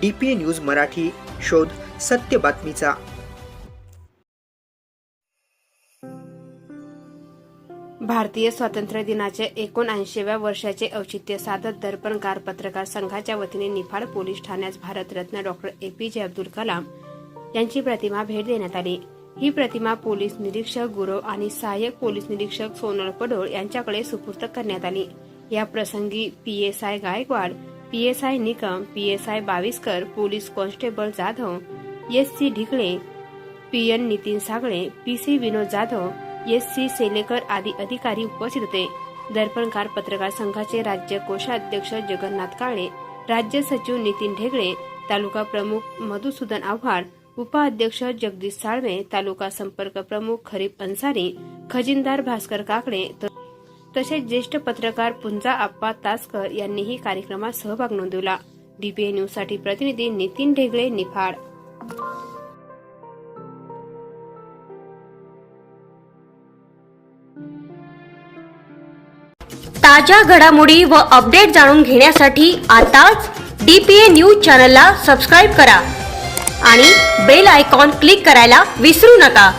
DPA news Marathi शोध सत्य बातमीचा. भारतीय स्वातंत्र्य दिनाच्या एकोणऐंशीव्या वर्षाचे औचित्य साधत दर्पणकार पत्रकार संघाच्या वतीने Niphad police ठाण्यास Bharat Ratna doctor A P J Abdul Kalam यांची प्रतिमा भेट देण्यात आली. ही प्रतिमा पोलीस निरीक्षक गुरव आणि सहाय्यक पोलीस निरीक्षक सोनल पडोळ यांच्याकडे सुपूर्त करण्यात आली. या प्रसंगी P S I Gaikwad PSI Nikam PSI Baviskar police constable Jadhav S C Dhikle P N Nitin Sagle P C Vinod Jadhav S C Selekar आदी अधिकारी उपस्थित होते. दर्पणकार पत्रकार संघाचे राज्य कोषाध्यक्ष जगन्नाथ काळे राज्य सचिव नितीन ढेगळे तालुका प्रमुख मधुसूदन आव्हाड उपाध्यक्ष जगदीश साळवे तालुका संपर्क प्रमुख खरीप अन्सारी खजिनदार भास्कर काकडे तर तसेच ज्येष्ठ पत्रकार पुंजा आप्पा तासकर यांनीही कार्यक्रमात सहभाग नोंदवला. डीपीए न्यूजसाठी प्रतिनिधी नितीन ढेगळे निफाड. ताज्या घडामोडी व अपडेट जाणून घेण्यासाठी आताच डीपीए न्यूज चॅनलला सबस्क्राईब करा आणि बेल आयकॉन क्लिक करायला विसरू नका.